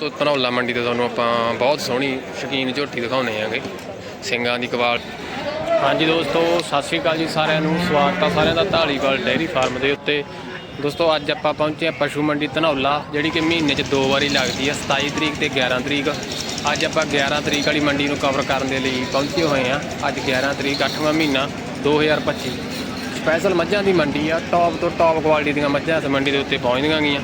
ਤੋਂ ਧਨੌਲਾ ਮੰਡੀ ਤੇ ਤੁਹਾਨੂੰ ਆਪਾਂ ਬਹੁਤ ਸੋਹਣੀ ਸ਼ਕੀਨ ਝੋਟੀ ਦਿਖਾਉਣੇ ਆਂਗੇ ਸਿੰਘਾਂ ਦੀ ਕਵਾਲ ਹਾਂਜੀ ਦੋਸਤੋ, ਸਤਿ ਸ਼੍ਰੀ ਅਕਾਲ ਜੀ ਸਾਰਿਆਂ ਨੂੰ। ਸਵਾਗਤ ਆ ਸਾਰਿਆਂ ਦਾ ਢਾਲੀਵਾਲ ਡੇਅਰੀ ਫਾਰਮ ਦੇ ਉੱਤੇ। ਦੋਸਤੋ, ਅੱਜ ਆਪਾਂ ਪਹੁੰਚੇ ਆ ਪਸ਼ੂ ਮੰਡੀ ਧਨੌਲਾ, ਜਿਹੜੀ ਕਿ ਮਹੀਨੇ 'ਚ ਦੋ ਵਾਰੀ ਲੱਗਦੀ ਆ 27 ਤਰੀਕ ਤੇ 11 ਤਰੀਕ। ਅੱਜ ਆਪਾਂ 11 ਤਰੀਕ ਵਾਲੀ ਮੰਡੀ ਨੂੰ ਕਵਰ ਕਰਨ ਦੇ ਲਈ ਪਹੁੰਚੇ ਹੋਏ ਆ ਅੱਜ 11 ਤਰੀਕ 8ਵਾਂ ਮਹੀਨਾ 2025 ਸਪੈਸ਼ਲ ਮੱਝਾਂ ਦੀ ਮੰਡੀ ਆ ਟੌਪ ਤੋਂ ਟੌਪ ਕੁਆਲਿਟੀ ਦੀਆਂ ਮੱਝਾਂ ਇਸ ਮੰਡੀ ਦੇ ਉੱਤੇ ਪਹੁੰਚਦੀਆਂ ਗਈਆਂ।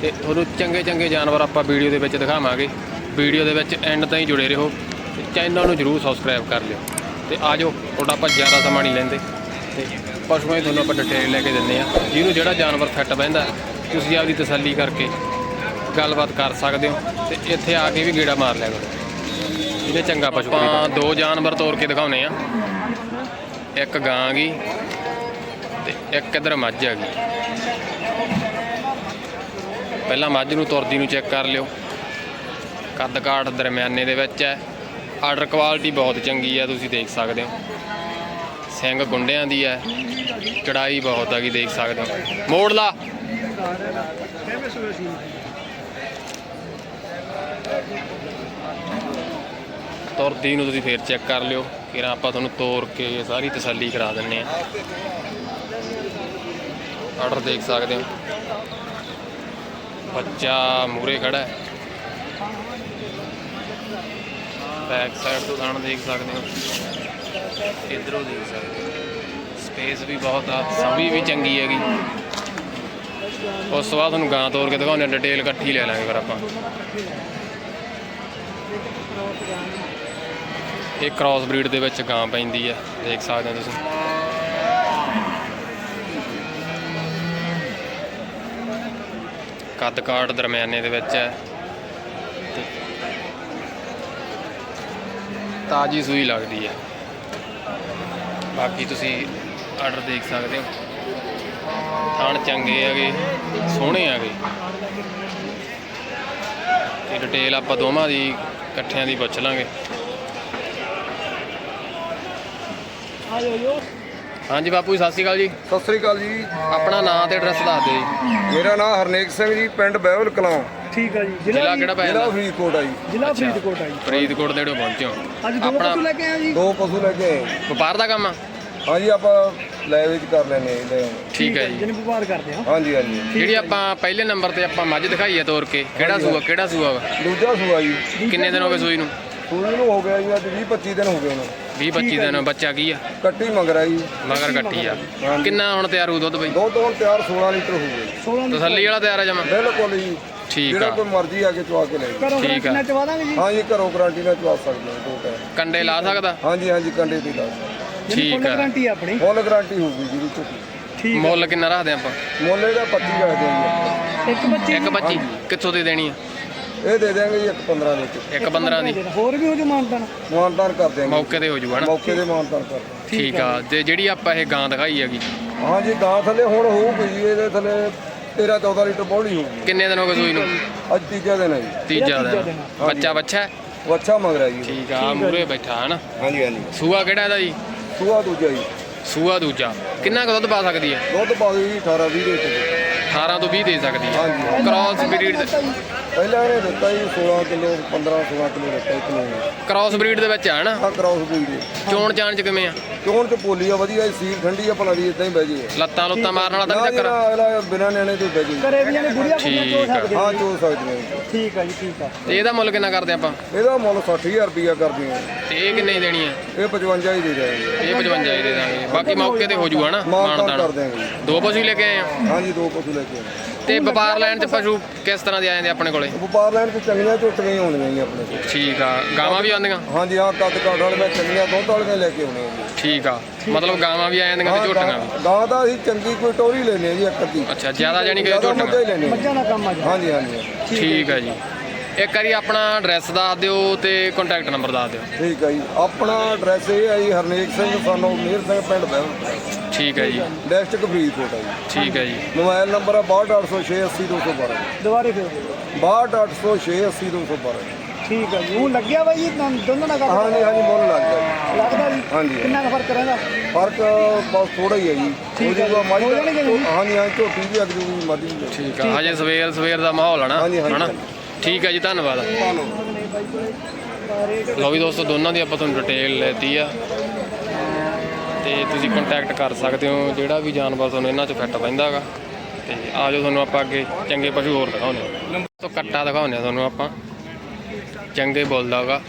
ਤੇ ਤੁਹਾਨੂੰ ਚੰਗੇ ਚੰਗੇ ਜਾਨਵਰ ਆਪਾਂ ਵੀਡੀਓ ਦੇ ਵਿੱਚ ਦਿਖਾਵਾਂਗੇ। ਵੀਡੀਓ ਦੇ ਵਿੱਚ ਐਂਡ ਤਾਈਂ ਜੁੜੇ ਰਹੋ ਤੇ ਚੈਨਲ ਨੂੰ ਜਰੂਰ ਸਬਸਕ੍ਰਾਈਬ ਕਰ ਲਿਓ। ਤੇ ਆਜੋ ਤੁਹਾਡਾ ਆਪਾਂ ਜ਼ਿਆਦਾ ਸਮਾਂ ਨਹੀਂ ਲੈਂਦੇ। ਤੇ ਪਸ਼ੂਆਂ ਦੀ ਤੁਹਾਨੂੰ ਆਪਾਂ ਡਿਟੇਲ ਲੈ ਕੇ ਦਿੰਦੇ ਆ ਜਿਹਨੂੰ ਜਿਹੜਾ ਜਾਨਵਰ ਫਿੱਟ ਬਹਿੰਦਾ ਤੁਸੀਂ ਆਪਦੀ ਤਸੱਲੀ ਕਰਕੇ ਗੱਲਬਾਤ ਕਰ ਸਕਦੇ ਹੋ ਤੇ ਇੱਥੇ ਆ ਕੇ ਵੀ ਗੇੜਾ ਮਾਰ ਲਿਆ ਕਰੋ। ਇਹਨੇ ਚੰਗਾ ਪਸ਼ੂ ਆਪਾਂ ਦੋ ਜਾਨਵਰ ਤੋਰ ਕੇ ਦਿਖਾਉਨੇ ਆ। ਇੱਕ ਗਾਂ ਗਈ ਤੇ ਇੱਕ ਇਧਰ ਮੱਝ ਆ ਗਈ। ਪਹਿਲਾਂ ਮੱਝ ਨੂੰ ਤੁਰਦੀ ਨੂੰ ਚੈੱਕ ਕਰ ਲਿਓ। ਕੱਦ ਕਾਠ ਦਰਮਿਆਨੇ ਦੇ ਵਿੱਚ ਹੈ। ਆਰਡਰ ਕੁਆਲਿਟੀ ਬਹੁਤ ਚੰਗੀ ਹੈ, ਤੁਸੀਂ ਦੇਖ ਸਕਦੇ ਹੋ। ਸਿੰਘ ਗੁੰਡਿਆਂ ਦੀ ਹੈ। ਚੜਾਈ ਬਹੁਤ ਹੈਗੀ ਦੇਖ ਸਕਦੇ ਹੋ। ਮੋੜ ਲਾ। ਤੁਰਦੀ ਨੂੰ ਤੁਸੀਂ ਫੇਰ ਚੈੱਕ ਕਰ ਲਿਓ। ਫਿਰ ਆਪਾਂ ਤੁਹਾਨੂੰ ਤੋਰ ਕੇ ਸਾਰੀ ਤਸੱਲੀ ਕਰਾ ਦਿੰਨੇ ਆ ਆਰਡਰ ਦੇਖ ਸਕਦੇ ਹੋ। ਬੱਚਾ ਮੂਰੇ ਖੜਾ ਹੈ। ਬੈਕ ਸਾਈਡ ਤੋਂ ਥਣ ਦੇਖ ਸਕਦੇ ਹੋ। ਇਧਰੋਂ ਦੇਖ ਸਕਦੇ ਹੋ। ਸਪੇਸ ਵੀ ਬਹੁਤ ਆ, ਸਮੀ ਵੀ ਚੰਗੀ ਹੈਗੀ। ਉਸ ਤੋਂ ਬਾਅਦ ਤੁਹਾਨੂੰ ਗਾਂ ਤੋਰ ਕੇ ਦਿਖਾਉਂਦੇ ਡਿਟੇਲ ਇਕੱਠੀ ਲੈ ਲਾਂਗੇ ਫਿਰ ਆਪਾਂ। ਇਹ ਕ੍ਰਾਸ ਬਰੀਡ ਦੇ ਵਿੱਚ ਗਾਂ ਪੈਂਦੀ ਹੈ, ਦੇਖ ਸਕਦੇ ਹੋ ਤੁਸੀਂ। ਕੱਦ ਕਾਠ ਦਰਮਿਆਨੇ ਦੇ ਵਿੱਚ ਹੈ। ਤਾਜੀ ਸੂਈ ਲੱਗਦੀ ਹੈ। ਬਾਕੀ ਤੁਸੀਂ ਆਰਡਰ ਦੇਖ ਸਕਦੇ ਹੋ। ਥਣ ਚੰਗੇ ਹੈਗੇ, ਸੋਹਣੇ ਹੈਗੇ। ਤੇ ਡਿਟੇਲ ਆਪਾਂ ਦੋਵਾਂ ਦੀ, ਇਕੱਠਿਆਂ ਦੀ ਪੁੱਛ ਲਾਂਗੇ। ਹਾਂਜੀ ਬਾਪੂ ਜੀ ਸਤਿ ਸ਼੍ਰੀ ਅਕਾਲ ਜੀ। ਸਤਿ ਸ੍ਰੀ ਅਕਾਲ ਜੀ। ਆਪਣਾ ਨਾਮ ਤੇ ਐਡਰੈਸ ਦੱਸ ਦਿਓ ਜੀ। ਮੇਰਾ ਨਾਮ ਹਰਨੇਕ ਸਿੰਘ ਜੀ ਪਿੰਡ ਬਹਿਵਲ ਕਲਾਂ। ਠੀਕ ਆ ਜੀ। ਜ਼ਿਲ੍ਹਾ ਜੀ- ਕਿਹੜਾ ਪੈ ਜ਼ਿਲ੍ਹਾ ਜਾਂਦਾ ਫਰੀਦਕੋਟ ਆ ਜੀ। ਜ਼ਿਲ੍ਹਾ। ਫਰੀਦਕੋਟ ਆ ਜੀ। ਫਰੀਦਕੋਟ ਦੇ ਜਿਹੜੇ ਪਹੁੰਚੇ ਹੋ। ਅੱਜ ਦੋ ਆਪਣਾ- ਪਸ਼ੂ ਲੈ ਕੇ ਆਏ ਜੀ? ਦੋ ਪਸ਼ੂ ਲੈ ਕੇ ਆਏ। ਵਪਾਰ ਦਾ ਕੰਮ ਆ? ਹਾਂਜੀ ਆਪਾਂ ਲੈ ਵਿੱਚ ਕਰ ਲੈਨੇ ਆ ਲੈ ਆਉਂਦੇ। ਠੀਕ ਹੈ ਜੀ। ਜਿਹਨੇ ਵਪਾਰ ਕਰਦੇ ਆ ਹਾਂਜੀ ਹਾਂਜੀ। ਜਿਹੜੀ ਆਪਾਂ ਪਹਿਲੇ ਨੰਬਰ ਤੇ ਆਪਾਂ ਮੱਝ ਦਿਖਾਈ ਹੈ ਤੋਰ ਕੇ ਕਿਹੜਾ ਸੂਆ ਕਿਹੜਾ ਸੂਆ ਵਾ? ਦੂਜਾ ਸੂਆ ਜੀ। ਕਿੰਨੇ ਦਿਨ ਹੋ ਗਏ ਸੂਈ ਨੂੰ? ਸੂਈ ਨੂੰ ਹੋ ਗਿਆ ਜੀ ਅੱਜ 20 25 ਦਿਨ ਹੋ ਗਏ ਉਹਨਾਂ। 20 25 ਦਿਨ ਬੱਚਾ ਕੀ ਆ? ਕੱਟੀ ਮੰਗਰਾ ਜੀ। ਮਗਰ ਕੱਟੀ ਆ। ਹਾਂਜੀ। ਕਿੰਨਾ ਹੁਣ ਤਿਆਰ ਹੋਊ ਦੁੱਧ ਬਈ? ਦੁੱਧ ਹੁਣ ਤਿਆਰ 16 ਲੀਟਰ ਹੋ ਗਏ 16 ਨੂੰ ਤਸੱਲੀ ਵਾਲਾ ਤਿਆਰ ਆ ਜਮਾ? ਬਿਲਕੁਲ ਜੀ। ਠੀਕ ਜਿਹੜਾ ਆ। ਕੋਈ ਮਰਜ਼ੀ ਆ ਕੇ ਚਵਾ ਕੇ ਲੈ ਜਾਓ ਕਰੋ ਠੀਕ ਆ। ਕਿੰਨਾ ਚਵਾ ਦਾਂਗੇ ਜੀ? ਹਾਂਜੀ ਘਰੋਂ ਗਾਰੰਟੀ ਨਾਲ ਚਵਾ ਸਕਦੇ ਹੋ ਦੋ ਟਾਈਮ ਕੰਡੇ ਲਾ ਸਕਦਾ? ਹਾਂਜੀ ਹਾਂਜੀ ਕੰਡੇ ਦੀ ਲਾ ਠੀਕ ਆ। ਗਾਰੰਟੀ ਆਪਣੀ। ਫੁੱਲ ਗਾਰੰਟੀ ਹੋਊਗੀ ਜੀ ਝੋਟੀ ਠੀਕ ਆ। ਮੁੱਲ ਕਿੰਨਾ ਰੱਖਦੇ ਆਪਾਂ? ਮੁੱਲ ਇਹਦਾ 25 ਰੱਖਦੇ ਆ ਇੱਕ ਬੱਚੇ ਇੱਕ 25 ਕਿੱਥੋਂ ਦੇ ਦੇਣੀ ਆ? ਜੀ ਇਹ ਦੇ ਦਿਆਂਗੇ ਜੀ ਇੱਕ 15 ਦੇ। ਇੱਕ 15 ਦੀ। ਹੋਰ ਵੀ ਹੋ ਜੋ ਮਾਨਤਨ? ਮਾਨਤਾਨ ਕਰ ਦਿਆਂਗੇ। ਮੌਕੇ ਤੇ ਹੋ ਜੂਗਾ ਨਾ ਮੌਕੇ ਦੇ ਮਾਨਤਾਨ ਕਰ ਦਿਆਂਗੇ। ਠੀਕ ਆ ਤੇ ਜਿਹੜੀ ਆਪਾਂ ਇਹ ਗਾਂ ਦਿਖਾਈ ਹੈਗੀ। ਹਾਂਜੀ ਗਾਂ ਥੱਲੇ ਹੁਣ ਹੋਊਗੀ ਜੀ ਇਹਦੇ ਥੱਲੇ 13 14 ਲੀਟਰ ਬੋਲੀ ਹੋਊਗੀ। ਕਿੰਨੇ ਦਿਨ ਹੋ ਗਏ ਸੂਈ ਨੂੰ? ਅੱਜ ਤੀਜਾ ਦਿਨ ਹੈ ਜੀ। ਤੀਜਾ ਦਿਨ। ਬੱਚਾ ਬੱਚਾ ਹੈ? ਵੱਛਾ ਮੰਗ ਰਿਹਾ ਜੀ। ਠੀਕ ਆ ਮੂਰੇ ਬੈਠਾ ਹੈ ਨਾ ਹਾਂਜੀ ਹਾਂਜੀ। ਸੂਆ ਕਿਹੜਾ ਇਹਦਾ ਜੀ? ਸੂਆ ਦੂਜਾ ਜੀ। ਸੂਆ ਦੂਜਾ। ਕਿੰਨਾ ਕੁ ਦੁੱਧ ਪਾ ਸਕਦੀ ਹੈ? ਦੁੱਧ ਪਾ ਦਿਓ ਜੀ 18 20 ਦੇ 18 ਤੋਂ 20 ਦੇ ਸਕਦੀ ਹੈ। ਹਾਂਜੀ ਕ੍ਰਾਸ ਬਰੀਡ ਪਹਿਲਾਂ ਇਹਨੇ ਦਿੱਤਾ ਜੀ 16 ਕਿਲੋ 15 16 ਕਿਲੋ ਦਿੱਤਾ ਇੱਕ ਨੂੰ ਕ੍ਰਾਸ ਬਰੀਡ ਦੇ ਵਿੱਚ ਹੈ ਨਾ ਆ ਕਰਾਉਸ ਕੋਈ ਜੀ ਚੋਣ ਚਾਣ ਚ ਕਿਵੇਂ ਆ? ਚੋਣ ਚ ਪੋਲੀ ਆ ਵਧੀਆ ਸੀਲ ਠੰਡੀ ਆ ਭਲਾ ਵੀ ਇਦਾਂ ਹੀ ਬਹਿ ਜੇ। ਲੱਤਾਂ ਲੁੱਤਾਂ ਮਾਰਨ ਵਾਲਾ ਤਾਂ ਨਾ ਨਹੀਂ ਜੀ ਚੱਕਰ? ਅਗਲਾ ਬਿਨਾਂ ਨਿਆਣੇ ਤੋਂ ਬਹਿ ਜੇ। ਕਰੇ ਵੀ ਨੇ ਗੁੜੀਆ ਗੁੜੀਆ ਚੋ ਠੀਕ ਆ। ਸਕਦੇ ਹਾਂ। ਚੋ ਸਕਦੇ ਜੀ। ਠੀਕ ਆ ਜੀ ਠੀਕ ਆ। ਤੇ ਇਹਦਾ ਮੁੱਲ ਕਿੰਨਾ ਕਰਦੇ ਆਪਾਂ? ਇਹਦਾ ਮੁੱਲ 60000 ਰੁਪਿਆ ਕਰਦੇ ਆ ਤੇ ਇਹ ਕਿੰਨੇ ਦੀ ਦੇਣੀ ਹੈ ਇਹ 55 ਹੀ ਦੇ ਜਾਏਗੇ ਇਹ 55 ਹੀ ਦੇ ਦਾਂਗੇ ਬਾਕੀ ਮੌਕੇ ਤੇ ਹੋ ਜੂਗਾ ਨਾ ਮਾਨ ਮਾਨ ਕਰ ਤਾਨ ਦਿਆਂਗੇ ਜੀ। ਦੋ ਪਸ਼ੂ ਹੀ ਲੈ ਕੇ ਆਏ ਆ? ਹਾਂਜੀ ਦੋ ਪਸ਼ੂ ਲੈ ਤੇ ਵਪਾਰ ਲੈਣ ਚ ਪਸ਼ੂ ਕਿਸ ਤਰ੍ਹਾਂ ਦੇ ਆ ਜਾਂਦੇ ਆਪਣੇ ਕੋਲੇ? ਵਪਾਰ ਲੈਣ ਤੇ ਚੰਗੀਆਂ ਝੋਟੀਆਂ ਹੀ ਹੋਣੀਆਂ ਜੀ ਆਪਣੇ ਕੋਲ। ਠੀਕ ਆ ਗਾਵਾਂ ਵੀ ਆਉਂਦੀਆਂ? ਹਾਂਜੀ ਹਾਂ ਕੱਦ ਕਾਠ ਵਾਲੀਆਂ ਚੰਗੀਆਂ ਦੁੱਧ ਵਾਲੀਆਂ ਲੈ ਕੇ ਆਉਣੇ ਆ ਜੀ। ਠੀਕ ਆ ਮਤਲਬ ਗਾਵਾਂ ਵੀ ਆ ਜਾਂਦੀਆਂ ਤੇ ਝੋਟੀਆਂ ਵੀ? ਗਾਂ- ਦਾ ਅਸੀਂ ਚੰਗੀ ਕੋਈ ਟੋਰੀ ਲੈਨੇ ਆ ਜੀ ਇੱਕ ਅੱਧੀ। ਅੱਛਾ ਜ਼ਿਆਦਾ ਜਾਨੀ ਕਿ ਝੋਟੀਆਂ ਆ ਮੱਝਾਂ ਦਾ ਕੰਮ ਆ ਜੀ। ਹਾਂਜੀ ਹਾਂਜੀ। ਠੀਕ ਆ ਜੀ। ਇੱਕ ਵਾਰੀ ਆਪਣਾ ਐਡਰੈਸ ਦੱਸ ਦਿਓ ਤੇ ਕੰਟੈਕਟ ਨੰਬਰ ਦੱਸ ਦਿਓ। ਠੀਕ ਹੈ ਜੀ। ਆਪਣਾ ਐਡਰੈਸ ਇਹ ਹੈ ਜੀ ਹਰਨੇਕ ਸਿੰਘ ਸਾਨੂੰ ਮੇਰ ਸਿੰਘ ਪਿੰਡ ਬਹਿਲ ਠੀਕ ਹੈ ਜੀ। ਡਿਸਟ੍ਰਿਕਟ ਫਰੀਦਕੋਟ ਹੈ ਜੀ। ਠੀਕ ਹੈ ਜੀ। ਮੋਬਾਈਲ ਨੰਬਰ ਹੈ 62806 ਦੁਬਾਰੇ ਫਿਰ। 62806 ਠੀਕ ਆ ਜੀ। ਉਹ ਲੱਗਿਆ ਬਾਈ ਜੀ ਤੁਹਾਨੂੰ ਦੋਨਾਂ ਦਾ ਕੰਮ ਹਾਂਜੀ ਹਾਂਜੀ ਮੁੱਲ ਲੱਗ ਗਿਆ ਜੀ। ਲੱਗਦਾ ਜੀ? ਹਾਂਜੀ। ਕਿੰਨਾ ਕੁ ਫ਼ਰਕ ਰਹਿੰਦਾ? ਫ਼ਰਕ ਬਸ ਥੋੜਾ ਹੀ ਹੈ ਜੀ। ਠੀਕ ਹੈ ਹੋ ਜਾਊਗਾ ਜੀ। ਹੋ ਜਾਣਗੇ ਜੀ। ਹਾਂਜੀ ਹਾਂ ਝੋਟੀ ਵੀ ਅਗ ਜੂਗੀ ਮੱਝ ਵੀ ਠੀਕ ਆ। ਹਜੇ ਸਵੇਰ ਸਵੇਰ ਦਾ ਮਾਹੌਲ ਹੈ ਨਾ। ਹਾਂਜੀ, ਹਨਾ। ਠੀਕ ਹੈ ਜੀ ਧੰਨਵਾਦ। ਧੰਨਵਾਦ। ਲਓ ਵੀ ਦੋਸਤੋ ਦੋਨਾਂ ਦੀ ਆਪਾਂ ਤੁਹਾਨੂੰ ਡਿਟੇਲ ਲੈਤੀ ਆ। ਤੇ ਤੁਸੀਂ ਕੰਟੈਕਟ ਕਰ ਸਕਦੇ ਹੋ ਜਿਹੜਾ ਵੀ ਜਾਨਵਰ ਤੁਹਾਨੂੰ ਇਹਨਾਂ 'ਚ ਫਿੱਟ ਪੈਂਦਾਗਾ ਤੇ ਆ ਜਾਓ ਤੁਹਾਨੂੰ ਆਪਾਂ ਅੱਗੇ ਚੰਗੇ ਪਸ਼ੂ ਹੋਰ ਦਿਖਾਉਂਦੇ ਹਾਂ। ਤੋਂ ਕੱਟਾ ਦਿਖਾਉਂਦੇ ਹਾਂ ਤੁਹਾਨੂੰ ਆਪਾਂ। ਚੰਗੇ ਬੋਲਦਾ ਹੋਗਾ।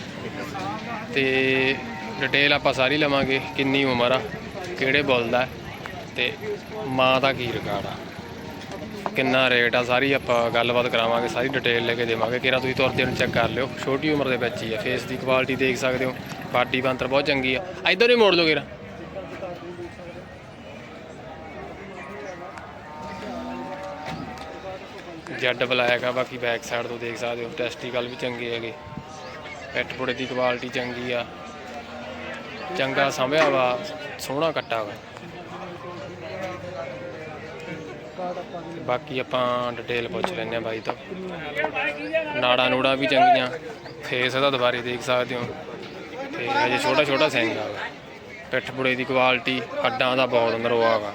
ਤੇ ਡਿਟੇਲ ਆਪਾਂ ਸਾਰੀ ਲਵਾਂਗੇ ਕਿੰਨੀ ਉਮਰ ਆ ਕਿਹੜੇ ਬੋਲਦਾ ਤੇ ਮਾਂ ਦਾ ਕੀ ਰਿਕਾਰਡ ਆ। ਕਿੰਨਾ ਰੇਟ ਆ ਸਾਰੀ ਆਪਾਂ ਗੱਲਬਾਤ ਕਰਾਵਾਂਗੇ ਸਾਰੀ ਡਿਟੇਲ ਲੈ ਕੇ ਦੇਵਾਂਗੇ। ਕਿਰਾ ਤੁਸੀਂ ਤੁਰਦੇ ਨੂੰ ਚੈੱਕ ਕਰ ਲਿਓ। ਛੋਟੀ ਉਮਰ ਦੇ ਵਿੱਚ ਹੀ ਆ ਫੇਸ ਦੀ ਕੁਆਲਿਟੀ ਦੇਖ ਸਕਦੇ ਹੋ। ਬਾਡੀ ਬੰਤਰ ਬਹੁਤ ਚੰਗੀ ਆ। ਇਧਰ ਹੀ ਮੋੜ ਲਓ ਕਿਰਾ ਜੈਡ ਬਲੈਕ ਆ ਬਾਕੀ ਬੈਕ ਸਾਈਡ ਤੋਂ ਦੇਖ ਸਕਦੇ ਹੋ ਟੈਸਟੀਕਲ ਵੀ ਚੰਗੇ ਹੈਗੇ। ਪੈਟ ਪੁੜੇ ਦੀ ਕੁਆਲਿਟੀ ਚੰਗੀ ਆ। ਚੰਗਾ ਸੰਭਿਆ ਵਾ, ਸੋਹਣਾ ਕੱਟਾ ਵਾ। ਬਾਕੀ ਆਪਾਂ ਡਿਟੇਲ ਪੁੱਛ ਲੈਂਦੇ ਆ ਬਾਈ ਤੋਂ। ਨਾੜਾ ਨੂੜਾ ਵੀ ਚੰਗੀਆਂ। ਫੇਸ ਇਹਦਾ ਦੁਬਾਰੇ ਦੇਖ ਸਕਦੇ ਹੋ। ਤੇ ਹਜੇ ਛੋਟਾ ਛੋਟਾ ਸਿੰਘ ਆ ਪਿੱਠ ਪੁੜੇ ਦੀ ਕੁਆਲਿਟੀ ਹੱਡਾਂ ਦਾ ਬਹੁਤ ਨਰੋਆ ਵਾ।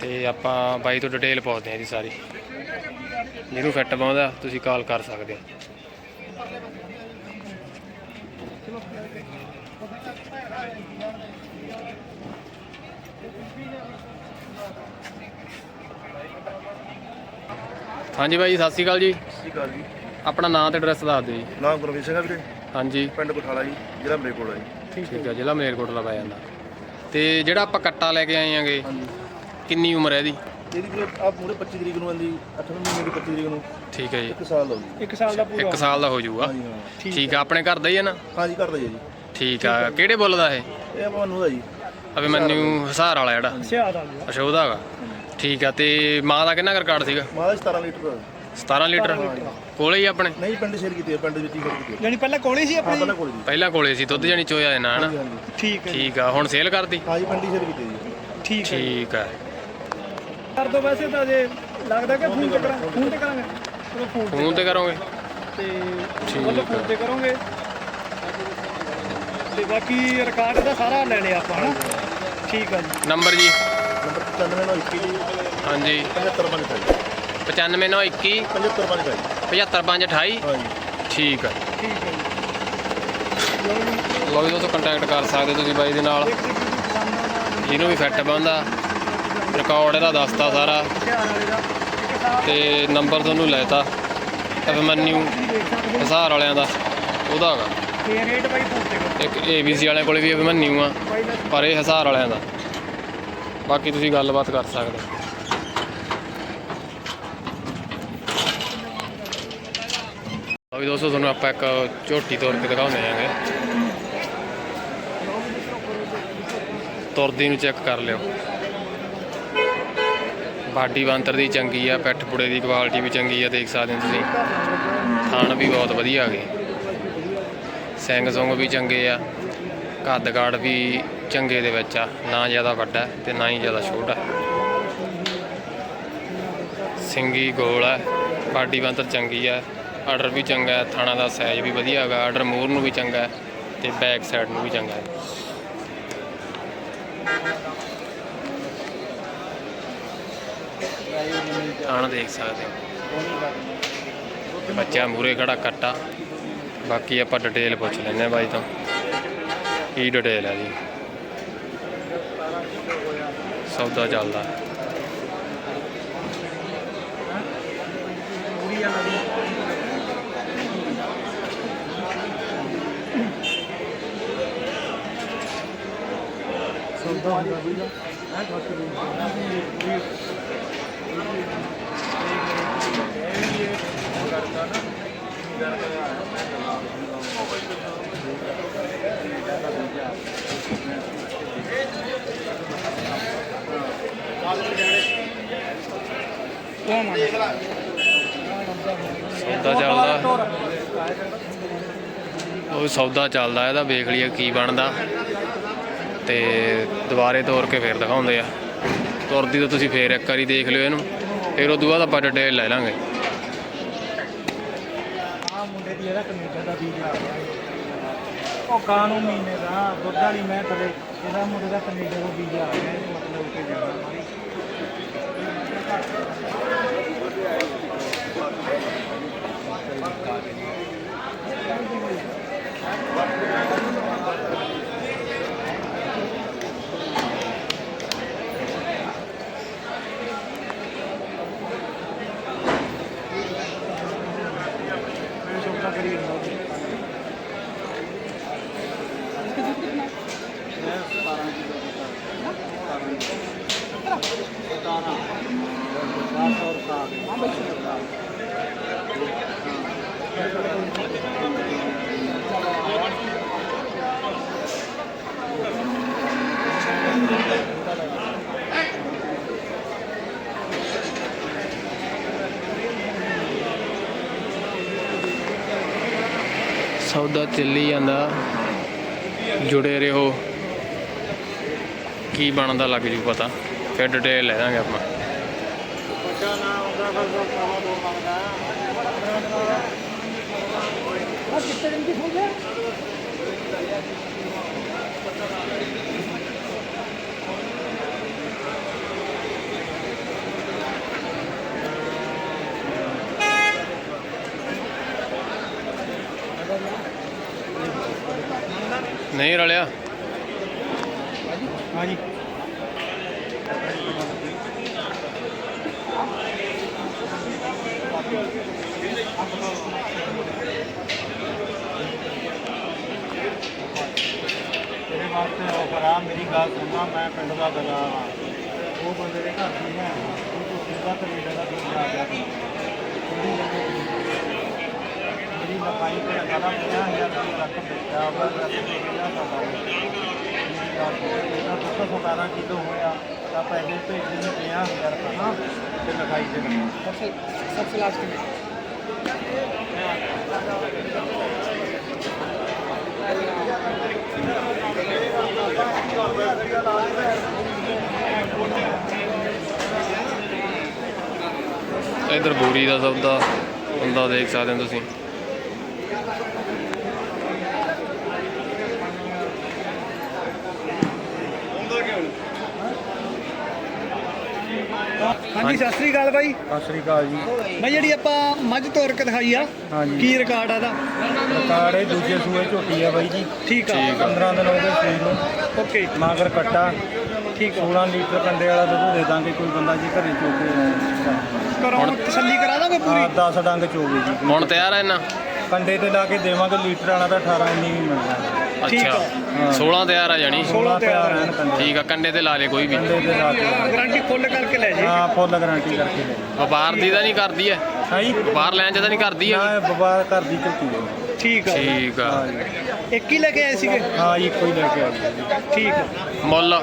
ਤੇ ਆਪਾਂ ਬਾਈ ਤੋਂ ਡਿਟੇਲ ਪੁੱਛਦੇ ਆ ਜੀ ਸਾਰੀ। ਜਿਹਨੂੰ ਫਿੱਟ ਪਾਉਂਦਾ ਤੁਸੀਂ ਕਾਲ ਕਰ ਸਕਦੇ ਹੋ। ਹਾਂਜੀ ਬਾਈ ਸਤਿ ਸ਼੍ਰੀ ਅਕਾਲ ਜੀ। ਸਤਿ ਸ਼੍ਰੀ ਅਕਾਲ ਜੀ। ਆਪਣਾ ਨਾਮ ਤੇ ਐਡਰੈਸ ਦੱਸ ਦਿਓ ਜੀ। ਨਾਮ ਗੁਰਮੀਤ ਸਿੰਘ ਆ ਵੀਰੇ। ਹਾਂਜੀ। ਪਿੰਡ ਕੋਠਾਲਾ ਜੀ ਜ਼ਿਲ੍ਹਾ ਮਰੇਕੋਟਲਾ ਜੀ। ਠੀਕ ਹੈ ਜ਼ਿਲ੍ਹਾ ਮਲੇਰਕੋਟਲਾ ਪੈ ਜਾਂਦਾ। ਤੇ ਜਿਹੜਾ ਆਪਾਂ ਕੱਟਾ ਲੈ ਕੇ ਆਏ ਆਂਗੇ ਹਾਂਜੀ। ਕਿੰਨੀ ਉਮਰ ਹੈ ਇਹਦੀ? ਇਹਦੀ ਵੀਰੇ ਆ ਮੂਰੇ 25 ਤਰੀਕ ਨੂੰ ਆਂਦੀ 8ਵੇਂ ਮਹੀਨੇ ਦੀ 25 ਤਰੀਕ ਨੂੰ। ਠੀਕ ਹੈ ਜੀ। 1 ਸਾਲ ਹੋ ਗਈ ਇੱਕ ਸਾਲ ਦਾ ਪੂਰਾ। ਇੱਕ ਸਾਲ ਦਾ ਹੋ ਜਾਊਗਾ ਹਾਂਜੀ ਹਾਂ। ਠੀਕ ਆ ਆਪਣੇ ਘਰ ਦਾ ਹੀ ਹੈ ਨਾ? ਹਾਂਜੀ ਕਰਦਾ ਜੀ। ਠੀਕ ਆ ਕਿਹੜੇ ਬੁੱਲ ਦਾ ਇਹ? ਇਹ ਆਪਾਂ ਨੂੰ ਦਾ ਜੀ। ਅਵੇ ਮੈਨੂੰ ਹਸਾਰ ਵਾਲਾ। ਜਿਹੜਾ। ਸਿਆਦ ਆ ਗਿਆ ਅੱਛਾ ਉਹਦਾ ਹੈਗਾ ਠੀਕ ਆ ਤੇ ਮਾਂ ਦਾ ਕਿੰਨਾ ਕੁ ਰਿਕਾਰਡ ਸੀਗਾ? ਮਾਦਾ 17 ਲੀਟਰ ਦਾ। 17 ਲੀਟਰ? ਕੋਲੇ ਹੀ ਆਪਣੇ? ਨਹੀਂ ਪਿੰਡ ਸ਼ੇਰ ਕੀਤੀ ਹੈ ਪਿੰਡ ਦੇ ਵਿੱਚ ਹੀ ਕੀਤੀ ਹੈ ਯਾਨੀ ਪਹਿਲਾਂ ਕੋਲੇ ਸੀ ਹਾਂ ਆਪਣੀ ਪਹਿਲਾਂ ਕੋਲ ਜੀ। ਪਹਿਲਾਂ ਕੋਲੇ ਸੀ ਦੁੱਧ ਜਾਨੀ ਚੋਇਆ ਇਹਨਾਂ ਹਨਾ? ਹਾਂਜੀ ਠੀਕ ਹੈ ਜੀ, ਠੀਕ ਆ ਹੁਣ ਸੇਲ ਕਰਦੀ ਹਾਂਜੀ ਪਿੰਡ ਸ਼ੇਰ ਕੀਤੀ ਜੀ। ਠੀਕ ਹੈ ਜੀ। ਠੀਕ ਆ। ਕਰ ਦੋ ਵੈਸੇ ਤਾਂ ਜੇ ਲੱਗਦਾ ਕਿ ਫੋਨ ਤੇ ਕਰਾਂਗੇ ਫੋਨ ਤੇ ਕਰਾਂਗੇ। ਚਲੋ ਫੋਨ ਤੇ ਫੋਨ ਤੇ ਕਰੋਗੇ? ਤੇ ਠੀਕ ਮਤਲਬ ਹੈ। ਫੋਨ ਤੇ ਕਰੋਗੇ। ਤੇ ਬਾਕੀ ਰਿਕਾਰਡ ਦਾ ਸਾਰਾ ਲੈ ਲਿਆ ਆਪਾਂ ਹਨਾ? ਠੀਕ ਆ ਜੀ। ਨੰਬਰ ਜੀ? ਨੰਬਰ 9921 ਜੀ ਹਾਂਜੀ। 75528 95921 75528 75528 ਹਾਂਜੀ। ਠੀਕ ਆ। ਠੀਕ ਹੈ ਜੀ। ਲਓ ਜੀ ਦੋਸਤੋ ਕੰਟੈਕਟ ਕਰ ਸਕਦੇ ਤੁਸੀਂ ਬਾਈ ਦੇ ਨਾਲ। ਜਿਹਨੂੰ ਵੀ ਫਿੱਟ ਬੰਦਾ ਰਿਕਾਰਡ ਇਹਦਾ ਦੱਸਤਾ ਸਾਰਾ। ਹਥਿਆਰ ਤੇ ਨੰਬਰ ਤੁਹਾਨੂੰ ਲੈਤਾ। ਅਭਿਮਨਿਊ ਹਜ਼ਾਰ ਵਾਲਿਆਂ ਦਾ। ਉਹਦਾ ਹੈਗਾ। ਤੇ ਰੇਟ ਬਾਈ ਫੋਨ ਇੱਕ ਏਬੀਸੀ ਵਾਲਿਆਂ ਕੋਲੇ ਵੀ ਅਭਿਮਨਿਊ ਆ। ਪਰ ਇਹ ਹਜ਼ਾਰ ਵਾਲਿਆਂ ਦਾ। ਬਾਕੀ ਤੁਸੀਂ ਗੱਲਬਾਤ ਕਰ ਸਕਦੇ ਹੋ। ਵੀ ਦੋਸਤੋ, ਤੁਹਾਨੂੰ ਆਪਾਂ ਇੱਕ ਝੋਟੀ ਤੋੜ ਕੇ ਦਿਖਾਉਂਦੇ ਆਂਗੇ ਤੁਰਦੀ ਨੂੰ ਚੈੱਕ ਕਰ ਲਿਓ। ਬਾਡੀ ਬਾਂਤਰ ਦੀ ਚੰਗੀ ਆ, ਪੈਠ ਪੁੜੇ ਦੀ ਕੁਆਲਿਟੀ ਵੀ ਚੰਗੀ ਆ, ਦੇਖ ਸਕਦੇ ਹੋ ਤੁਸੀਂ। ਥਾਣ ਵੀ ਬਹੁਤ ਵਧੀਆ ਗਏ ਸਿੰਘ ਸੁੰਗ ਵੀ ਚੰਗੇ ਆ। ਕੱਦ ਕਾਠ ਵੀ ਚੰਗੇ ਦੇ ਵਿੱਚ ਆ। ਨਾ ਜ਼ਿਆਦਾ ਵੱਡਾ ਤੇ ਨਾ ਹੀ ਜ਼ਿਆਦਾ ਛੋਟਾ। ਸਿੰਗੀ ਗੋਲ ਹੈ ਬਾਡੀ ਬੰਤਰ ਚੰਗੀ ਹੈ ਆਰਡਰ ਵੀ ਚੰਗਾ ਹੈ ਥਾਣਾ ਦਾ ਸਾਈਜ਼ ਵੀ ਵਧੀਆ ਹੈਗਾ। ਆਰਡਰ ਮੂਰ ਨੂੰ ਵੀ ਚੰਗਾ ਹੈ ਤੇ ਬੈਕ ਸਾਈਡ ਨੂੰ ਵੀ ਚੰਗਾ ਹੈ ਥਾਣਾ ਦੇਖ ਸਕਦੇ ਹੋ। ਬੱਚਾ ਮੂਰੇ ਖੜਾ ਕੱਟਾ। ਬਾਕੀ ਆਪਾਂ ਡਿਟੇਲ ਪੁੱਛ ਲੈਂਦੇ ਆ ਬਾਈ ਤੋਂ। ਕੀ ਡਿਟੇਲ ਹੈ ਜੀ? ਸੌਦਾ ਚੱਲਦਾ। ਸੌਦਾ ਹੁੰਦਾ ਵੀਗਾ ਉਹ ਮੰਨ ਸੌਦਾ ਚੱਲਦਾ। ਉਹ ਸੌਦਾ ਚੱਲਦਾ, ਇਹਦਾ ਵੇਖ ਲਈਏ ਕੀ ਬਣਦਾ। ਤੇ ਦੁਬਾਰੇ ਤੋਰ ਕੇ ਫੇਰ ਦਿਖਾਉਂਦੇ ਆ। ਤੁਰਦੀ ਤਾਂ ਤੁਸੀਂ ਫੇਰ ਇੱਕ ਵਾਰੀ ਦੇਖ ਲਿਓ ਇਹਨੂੰ। ਫਿਰ ਉਦੋਂ ਬਾਅਦ ਆਪਾਂ ਡਿਟੇਲ ਲੈ ਲਾਂਗੇ। ਆ ਮੁੰਡੇ ਕੈਨੇਡਾ ਦਾ ਵੀਜ਼ਾ ਆ ਗਿਆ ਉਹ ਕਾਨੂੰ ਮਹੀਨੇ ਦਾ, ਦੁੱਧ ਵਾਲੀ ਮੈਂ ਥਲੇ ਇਹਦਾ ਮੁੰਡੇ ਦਾ ਕੈਨੇਡਾ ਦਾ ਵੀਜ਼ਾ ਆ ਗਿਆ ਮਤਲਬ ਉੱਤੇ ਜਾਣਾ। ਸੌਦਾ ਚੱਲੀ ਜਾਂਦਾ ਜੁੜੇ ਰਹੋ। ਕੀ ਬਣਦਾ ਲੱਗ ਜੂ ਪਤਾ। ਫਿਰ ਡਿਟੇਲ ਲੈ ਦਾਂਗੇ ਆਪਾਂ। ਬੱਚਾ ਨਾ ਆਉਂਦਾ ਫਿਰ ਉਹ ਪਾਵਾ ਦੋ ਮੰਗਦਾ ਆ ਕਿੱਥੇ ਦਿਨ ਦੀ ਹੋ ਗਿਆ ਨਹੀਂ ਰਲਿਆ। ਆ ਮੇਰੀ ਗੱਲ ਸੁਣਨਾ ਮੈਂ ਪਿੰਡ ਦਾ ਦਲਾਲ ਆ ਉਹ ਬੰਦੇ ਦੇ ਘਰ ਦੀ ਹੈ ਉਹ ਤੋਂ ਸਿੱਧਾ ਕੈਨੇਡਾ ਦਾ ਵੀਜ਼ਾ ਆ ਗਿਆ ਸੀ ਉਹਦੀ ਮੇਰੀ ਲਖਾਈ ਤੇ ਅਗਾਲਾ 50000 ਰੁਪਏ ਰੱਖ ਦਿੱਤਾ ਉਹ ਰੱਖ ਮੇਰੀ ਗੱਲ ਸੁਣ ਇਹਦਾ ਦੁੱਧ 17 ਕਿਲੋ ਹੋਇਆ ਤਾਂ ਪੈਸੇ ਭੇਜੇ ਨੇ 50000 ਰੁਪਏ ਨਾ। ਤੇ ਲਖਾਈ ਦੇ ਸਭਸੇ ਸਭਸੇ ਲਾਸਟ में ਇਧਰ ਬੋਰੀ ਦਾ ਸੌਦਾ ਹੁੰਦਾ ਦੇਖ ਸਕਦੇ ਹੋ ਤੁਸੀਂ। ਹਾਂਜੀ ਸਤਿ ਸ੍ਰੀ ਅਕਾਲ ਬਾਈ। ਸਤਿ ਸ੍ਰੀ ਅਕਾਲ ਜੀ। ਬਾਈ ਜਿਹੜੀ ਆਪਾਂ ਮੱਝ ਤੋਰ ਕੇ ਦਿਖਾਈ ਆ ਹਾਂਜੀ। ਕੀ ਰਿਕਾਰਡ ਆ ਦਾ ਰਿਕਾਰਡ ਇਹ ਦੂਜੇ ਸੂਏ ਝੋਟੀ ਆ ਬਾਈ ਜੀ। ਠੀਕ ਆ। ਠੀਕ ਆ 15 ਦਿਨ ਹੋ ਗਏ ਸੂਈ ਨੂੰ। ਓਕੇ। ਮਾਗਰ ਕੱਟਾ। ਠੀਕ ਆ। 16 ਲੀਟਰ ਕੰਡੇ ਵਾਲਾ ਦੁੱਧ ਦੇ ਦਾਂਗੇ ਕੋਈ ਬੰਦਾ ਜੀ ਘਰੇ ਚੋਕੇ ਕਰੋ ਤਸੱਲੀ ਕਰਾ ਦਾਂਗੇ ਆ ਪੂਰੀ 10 ਡੰਗ ਚੋਗੇ ਜੀ। ਹੁਣ ਤਿਆਰ ਹੈ ਇਹਨਾਂ? ਕੰਡੇ ਤੇ ਲਾ ਕੇ ਦੇਵਾਂਗੇ ਲੀਟਰ ਵਾਲਾ ਤਾਂ 18 ਇੰਨੀ ਵੀ ਮਿਲਦਾ ਠੀਕ ਅੱਛਾ ਆ। 16 ਤਿਆਰ ਆ ਜਾਣੀ। 16 ਤਿਆਰ ਹਨ ਕੰਡੇ। ਠੀਕ ਆ ਕੰਡੇ ਤੇ ਲਾ ਲੇ ਕੋਈ ਵੀ। ਕੰਡੇ ਤੇ ਲਾ ਕੇ। ਗਾਰੰਟੀ ਫੁੱਲ ਕਰਕੇ ਲੈ ਜੇ। ਹਾਂ ਫੁੱਲ ਗਾਰੰਟੀ ਕਰਕੇ ਲੈ ਵਪਾਰ ਦੀ ਤਾਂ ਨਹੀਂ ਕਰਦੀ ਐ? ਹਾਂ ਜੀ। ਵਪਾਰ ਲੈਣ ਚ ਤਾਂ ਨਹੀਂ ਕਰਦੀ ਨਾ ਹੈ ਇਹ ਵਪਾਰ ਘਰ ਦੀ ਝੋਟੀ ਹੈ ਠੀਕ ਆ। ਠੀਕ ਆ। ਹਾਂ ਜੀ। ਇੱਕ ਹੀ ਲੈ ਕੇ ਆਏ ਸੀਗੇ? ਹਾਂ ਜੀ ਹੀ ਲੈ ਕੇ ਆਏ। ਜੀ ਠੀਕ ਆ। ਮੁੱਲ?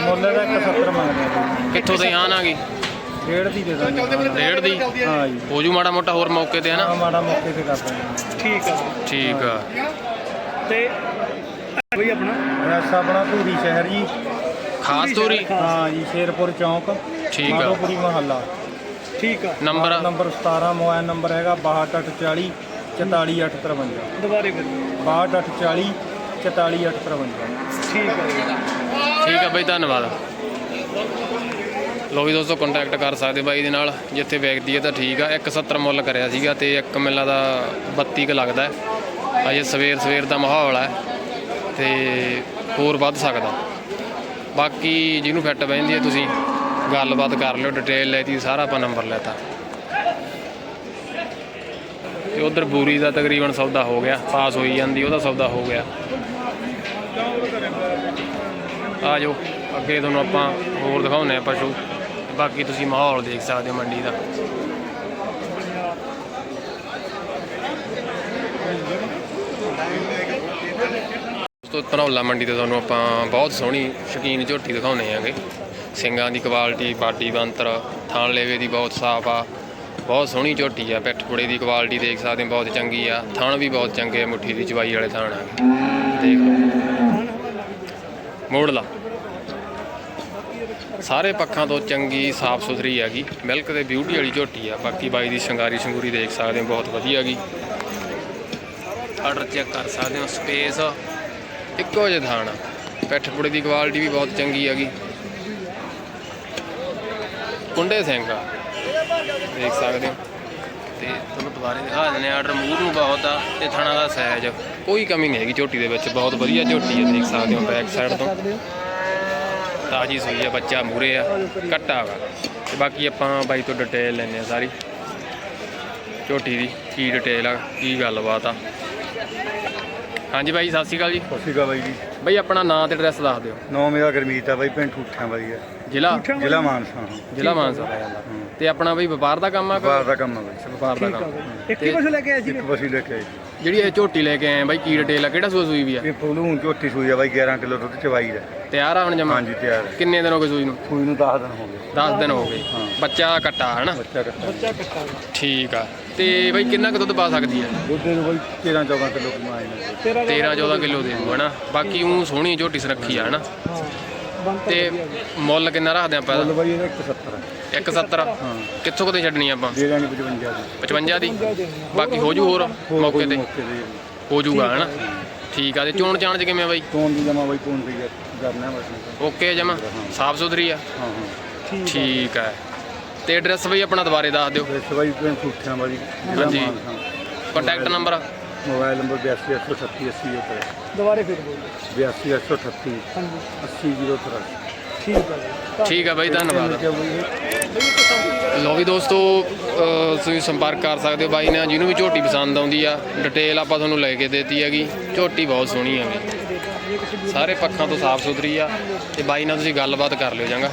ਮੁੱਲ ਦਾ 170 ਮੰਗਦੇ ਆ ਜੀ। ਕਿੱਥੋਂ ਤੇ ਆਣ ਆ ਗਈ ਡੇਢ ਦੀ ਦੇ ਦਾਂਗੇ। ਡੇਢ ਦੀ? ਹਾਂ ਜੀ। ਹੋ ਜੂ ਮਾੜਾ ਮੋਟਾ ਹੋਰ ਮੌਕੇ ਤੇ ਹੈ ਨਾ? ਮਾੜਾ ਮੌਕੇ ਤੇ ਕਰ ਦਾਂਗੇ। ਠੀਕ ਆ। ਠੀਕ ਆ। ਤੇ ਬਈ ਆਪਣਾ? ਐਸ ਆਪਣਾ ਧੂਰੀ ਸ਼ਹਿਰ ਜੀ। ਖਾਸ ਤੋਰੀ ਹਾਂ ਜੀ ਸ਼ੇਰਪੁਰ ਚੌਂਕ। ਠੀਕ ਆ। ਮਾਧੋਪੁਰੀ ਮਹੱਲਾ। ਠੀਕ ਆ। ਨੰਬਰ? ਨੰਬਰ 17 ਮੋਬਾਈਲ ਨੰਬਰ ਹੈਗਾ 6240 44853 ਦੁਬਾਰੇ ਫਿਰ। 6240 44853 ਠੀਕ ਆ। ਠੀਕ ਆ ਬਈ ਧੰਨਵਾਦ। ਲੋ ਵੀ ਦੋਸਤੋ ਕੰਟੈਕਟ ਕਰ ਸਕਦੇ ਬਾਈ ਦੇ ਨਾਲ, ਜਿੱਥੇ ਵੇਚਦੀ ਹੈ ਤਾਂ ਠੀਕ ਆ। 170 ਮੁੱਲ ਕਰਿਆ ਸੀਗਾ ਤੇ ਇੱਕ ਮੇਲਾ ਦਾ 32 ਕ ਲੱਗਦਾ ਅਜੇ ਸਵੇਰ ਸਵੇਰ ਦਾ ਮਾਹੌਲ ਹੈ ਤੇ ਹੋਰ ਵੱਧ ਸਕਦਾ। ਬਾਕੀ ਜਿਹਨੂੰ ਫਿੱਟ ਬੈਂਦੀ ਹੈ ਤੁਸੀਂ ਗੱਲਬਾਤ ਕਰ ਲਿਓ ਡਿਟੇਲ ਲੈਤੀ ਸਾਰਾ ਆਪਾਂ ਨੰਬਰ ਲੈਤਾ ਤੇ। ਉਧਰ ਬੂਰੀ ਦਾ ਤਕਰੀਬਨ ਸੌਦਾ ਹੋ ਗਿਆ, ਪਾਸ ਹੋਈ ਜਾਂਦੀ, ਉਹਦਾ ਸੌਦਾ ਹੋ ਗਿਆ। ਆ ਜਾਓ, ਅੱਗੇ ਤੁਹਾਨੂੰ ਆਪਾਂ ਹੋਰ ਦਿਖਾਉਂਦੇ ਆ ਪਸ਼ੂ। ਬਾਕੀ ਤੁਸੀਂ ਮਾਹੌਲ ਦੇਖ ਸਕਦੇ ਹੋ ਮੰਡੀ ਦਾ। ਦੋਸਤੋ, ਧਨੌਲਾ ਮੰਡੀ ਤੇ ਤੁਹਾਨੂੰ ਆਪਾਂ ਬਹੁਤ ਸੋਹਣੀ ਸ਼ਕੀਨ ਝੋਟੀ ਦਿਖਾਉਂਦੇ ਆਂਗੇ ਸਿੰਗਾਂ ਦੀ ਕੁਆਲਿਟੀ, ਬਾਡੀ ਬੰਤਰ ਥਾਣ ਲੇਵੇ ਦੀ ਬਹੁਤ ਸਾਫ਼ ਆ। ਬਹੁਤ ਸੋਹਣੀ ਝੋਟੀ ਆ, ਪਿੱਠ ਪੁੜੇ ਦੀ ਕੁਆਲਿਟੀ ਦੇਖ ਸਕਦੇ ਹੋ, ਬਹੁਤ ਚੰਗੀ ਆ। ਥਾਣ ਵੀ ਬਹੁਤ ਚੰਗੇ ਆ, ਮੁੱਠੀ ਦੀ ਚਵਾਈ ਵਾਲੇ ਥਾਣ ਆ ਦੇਖ ਲਓ। ਮੋੜ ਲਾ। ਸਾਰੇ ਪੱਖਾਂ ਤੋਂ ਚੰਗੀ, ਸਾਫ਼ ਸੁਥਰੀ ਹੈਗੀ। ਮਿਲਕ ਤੇ ਬਿਊਟੀ ਵਾਲੀ ਝੋਟੀ ਆ। ਬਾਕੀ ਬਾਈ ਦੀ ਸ਼ਿੰਗਾਰੀ ਸ਼ੰਗੂਰੀ ਦੇਖ ਸਕਦੇ ਹੋ, ਬਹੁਤ ਵਧੀਆ ਹੈਗੀ। ਆਰਡਰ ਚੈੱਕ ਕਰ ਸਕਦੇ ਹੋ ਸਪੇਸ ਇੱਕੋ ਜਿਹਾ ਥਾਣ ਆ। ਪਿੱਠ ਪੁੜੇ ਦੀ ਕੁਆਲਿਟੀ ਵੀ ਬਹੁਤ ਚੰਗੀ ਹੈਗੀ। ਕੁੰਡੇ ਸਿੰਘ ਆ। ਦੇਖ ਸਕਦੇ ਹੋ। ਤੇ ਤੁਹਾਨੂੰ ਦੁਬਾਰੇ ਦਿਖਾ ਦਿੰਦੇ ਆ ਆਰਡਰ ਮੂਰ ਨੂੰ ਬਹੁਤ ਆ ਤੇ ਥਣਾ ਦਾ ਸਾਈਜ਼। ਕੋਈ ਕਮੀ ਨਹੀਂ ਹੈਗੀ ਝੋਟੀ ਦੇ ਵਿੱਚ। ਬਹੁਤ ਵਧੀਆ ਝੋਟੀ ਹੈ ਦੇਖ ਸਕਦੇ ਹੋ ਬੈਕ ਸਾਈਡ ਤੋਂ। ਤਾਜੀ ਸੂਈ ਆ ਬੱਚਾ ਮੂਰੇ ਆ ਕੱਟਾ ਵਾ। ਤੇ ਬਾਕੀ ਆਪਾਂ ਬਾਈ ਤੋਂ ਡਿਟੇਲ ਲੈਣੇ ਆ ਸਾਰੀ। ਝੋਟੀ ਦੀ ਕੀ ਡਿਟੇਲ ਆ ਕੀ ਗੱਲਬਾਤ ਆ। ਹਾਂਜੀ ਬਾਈ ਸਤਿ ਸ਼੍ਰੀ ਅਕਾਲ ਜੀ। ਸਤਿ ਸ਼੍ਰੀ ਅਕਾਲ ਬਾਈ ਜੀ। ਬਾਈ ਆਪਣਾ ਨਾਂ ਤੇ ਐਡਰੈਸ ਦੱਸ ਦਿਓ। ਨੌ ਮੇਰਾ ਗਰਮੀਤ ਆ ਬਾਈ ਪਿੰਡ ਠੂਠਿਆਂ ਬਾਈ ਹੈ ਜ਼ਿਲ੍ਹਾ? ਜ਼ਿਲ੍ਹਾ ਮਾਨਸਾ ਜ਼ਿਲ੍ਹਾ ਮਾਨਸਾ। ਪੈ ਜਾਂਦਾ ਤੇ ਆਪਣਾ ਬਈ ਵਪਾਰ ਦਾ ਕੰਮ ਆ ਬਾਹਰ ਦਾ ਕੰਮ ਆ ਬਾਈ। ਵਪਾਰ ਦਾ ਕੰਮ। ਇੱਕ ਹੀ ਪਸ਼ੂ ਲੈ ਕੇ ਆਏ ਸੀ ਇੱਕ ਬਸੀ ਲੈ ਕੇ ਆਏ ਜੀ। ਜਿਹੜੀ ਇਹ ਝੋਟੀ ਲੈ ਕੇ ਆਏ ਆ ਬਾਈ ਕੀ ਡਿਟੇਲ ਆ ਕਿਹੜਾ ਸੂਆ ਸੂਈ ਵੀ ਆ? ਇਹ ਫੁੱਲੂ ਝੋਟੀ ਸੂਈ ਆ ਬਾਈ 11 ਕਿਲੋ ਦੁੱਧ ਚਵਾਈ ਦਾ। ਤਿਆਰ ਆ ਹੁਣ ਜਮਾ? ਹਾਂਜੀ ਤਿਆਰ ਹੈ ਕਿੰਨੇ ਦਿਨ ਹੋ ਗਏ ਸੂਈ ਨੂੰ? ਸੂਈ ਨੂੰ 10 ਦਿਨ ਹੋ ਗਏ। 10 ਦਿਨ ਹੋ ਗਏ। ਹਾਂ। ਬੱਚਾ ਕੱਟਾ ਹਨਾ? ਬੱਚਾ ਕੱਟਾ। ਬੱਚਾ ਕੱਟਾ। ਠੀਕ ਆ। ਤੇ ਬਾਈ ਕਿੰਨਾ ਕੁ ਦੁੱਧ ਪਾ ਸਕਦੀ ਆ? ਦੁੱਧ ਦੇ ਬਾਈ 13 14 ਕਿਲੋ ਕਮਾਈ ਨੇ ਤੇਰਾ 13 14 ਕਿਲੋ। ਦੇ ਦੂ ਹਨਾ? ਬਾਕੀ ਉਹ ਸੋਹਣੀ ਝੋਟੀ ਸੁਰੱਖੀ ਆ ਹਨਾ? ਤਾਂ। ਮੁੱਲ ਕਿੰਨਾ ਰੱਖਦੇ ਆਪਾਂ ਮੁੱਲ ਬਾਈ ਇਹਦਾ 170 ਹੈ 170 ਹਾਂ। ਕਿੱਥੋਂ ਕਿਤੇ ਛੱਡਣੀ ਆਪਾਂ? ਦੇ ਦਾਂਗੇ 55 ਦੀ। 55 ਦੀ? ਪੰਜਾਹ ਦੇਣੀ ਆ। ਬਾਕੀ ਹੋ ਜੂ ਹੋਰ? ਮੌਕੇ ਤੇ? ਹੋ ਜੂਗਾ ਹਨਾ? ਠੀਕ ਆ ਤੇ ਚੋਣ ਚਾਣ ਚ ਕਿਵੇਂ ਆ ਬਾਈ? ਤੋਨ ਦੀ ਜਮਾ ਬਾਈ ਤੋਨ ਦੀ ਕਰਨਾ ਬਸ ਓਕੇ ਜਮਾ? ਸਾਫ਼ ਸੁਥਰੀ ਆ? ਹਾਂ ਹਾਂ। ਠੀਕ ਆ। ਤੇ ਐਡਰੈਸ ਬਈ ਆਪਣਾ ਦੁਬਾਰੇ ਦੱਸ ਦਿਓ। ਇਸ ਬਾਈ ਪਿੰਡ ਠੂਠਿਆਂ ਹਾਂਜੀ। ਕੰਟੈਕਟ ਨੰਬਰ ਮੋਬਾਈਲ ਨੰਬਰ 82 80 ਉੱਪਰ ਦੁਬਾਰੇ ਫਿਰ ਬੋਲ। 82 838 ਹਾਂਜੀ 80 ਠੀਕ ਆ ਬਾਈ ਧੰਨਵਾਦ। ਲੋ ਵੀ ਦੋਸਤੋ ਤੁਸੀਂ ਸੰਪਰਕ ਕਰ ਸਕਦੇ ਹੋ ਬਾਈ ਨਾਲ ਜਿਹਨੂੰ ਵੀ ਝੋਟੀ ਪਸੰਦ ਆਉਂਦੀ ਆ ਡਿਟੇਲ ਆਪਾਂ ਤੁਹਾਨੂੰ ਲੈ ਕੇ ਦਿੱਤੀ ਹੈਗੀ। ਝੋਟੀ ਬਹੁਤ ਸੋਹਣੀ ਹੈਗੀ ਸਾਰੇ ਪੱਖਾਂ ਤੋਂ ਸਾਫ਼ ਸੁਥਰੀ ਆ ਤੇ ਬਾਈ ਨਾਲ ਤੁਸੀਂ ਗੱਲਬਾਤ ਕਰ ਲਿਓ ਜਾਂਗਾ